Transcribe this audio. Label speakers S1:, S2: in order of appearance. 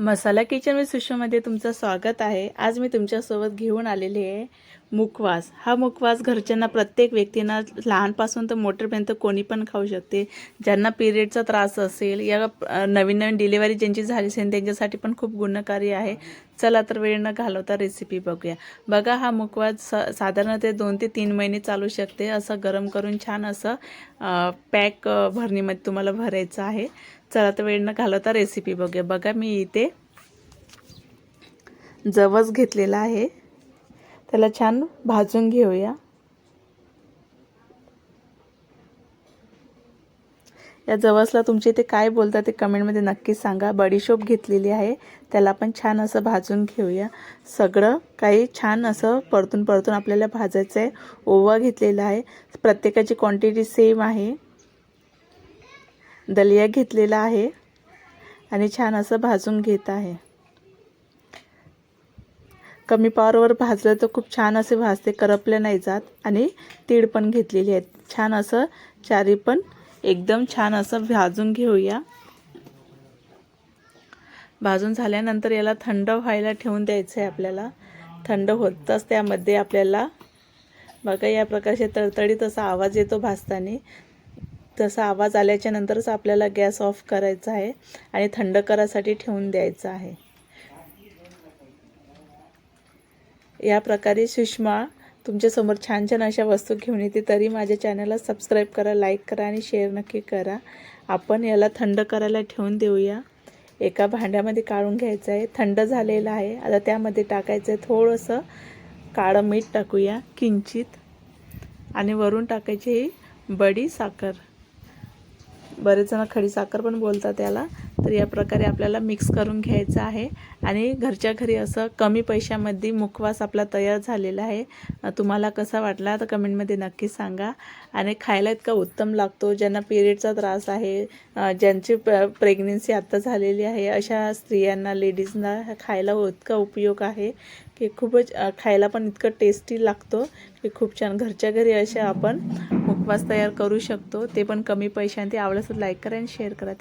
S1: Masala kitchen with सुषमध्ये तुमचं स्वागत आहे. आज मी तुमच्यासोबत घेऊन आलेली आहे. मुखवास. हा मुखवास घरच्यांना प्रत्येक व्यक्तींना लहानपासून तर मोठेपर्यंत कोणी पण खाऊ शकते. ज्यांना पिरियडचा त्रास असेल या नवीन नवीन डिलिव्हरी ज्यांची झाली असेल त्यांच्यासाठी पण खूप गुणकारी आहे. चला तर वेळ न घालवता रेसिपी बघूया. बघा हा मुखवास स साधारण ते दोन ते तीन महिने चालू शकते. असं गरम करून छान असं पॅक भरणीमध्ये तुम्हाला भरायचं आहे. चला तर वेळ न घालवता रेसिपी बघूया. बघा मी इथे जवस घेतलेला आहे. त्याला छान भाजून घेऊया. या जवसला तुमचे ते काय बोलतात ते कमेंटमध्ये नक्कीच सांगा. बडीशोप घेतलेली आहे. त्याला पण छान असं भाजून घेऊया. सगळं काही छान असं परतून परतून आपल्याला भाजायचं आहे ओवा घेतलेला आहे. प्रत्येकाची क्वांटिटी सेम आहे. दलिया घेतलेला आहे. आणि छान असं भाजून घेत आहे. कमी पावरवर भाजलं तर खूप छान असे भाजते करपले नाही जात. आणि तीळ पण घेतलेली आहेत. छान असं चारी पण एकदम छान असं भाजून घेऊया. भाजून झाल्यानंतर याला थंड व्हायला ठेवून द्यायचं आहे आपल्याला. थंड होताच त्यामध्ये आपल्याला. बघा या प्रकारचे तडतडीत असा आवाज येतो भाजताना. तसा आवाज आल्याच्या नंतरच आपल्याला गॅस ऑफ करायचा आहे आणि थंड करासाठी ठेवून द्यायचं आहे. या प्रकारे सुषमा तुमच्यासमोर छान छान अशा वस्तू घेऊन येते तरी माझ्या चॅनलला सबस्क्राईब करा लाईक करा आणि शेअर नक्की करा. आपण याला थंड करायला ठेवून देऊया. एका भांड्यामध्ये काढून घ्यायचं आहे. थंड झालेलं आहे. आता त्यामध्ये टाकायचं आहे थोडंसं काळं मीठ टाकूया किंचित. आणि वरून टाकायची ही बडी साखर. बरेच जण खडी साखर पण बोलतात त्याला तर या प्रकारे आपल्याला मिक्स करून घ्यायचं आहे. आणि घरच्या घरी असं कमी पैशामध्ये मुखवास आपला तयार झालेला आहे. तुम्हाला कसा वाटला तर कमेंटमध्ये नक्की सांगा. आणि खायला इतका उत्तम लागतो ज्यांना पिरियडचा त्रास आहे ज्यांची ज्यांची प्रेग्नेन्सी आत्ता झालेली आहे अशा स्त्रियांना लेडीजना खायला इतका उपयोग आहे की खूपच खायला पण इतकं टेस्टी लागतो की खूप छान. घरच्या घरी असे आपण मुखवास तयार करू शकतो. ते पण कमी पैशांनी. आवडलं तर लाईक करा आणि शेअर करा.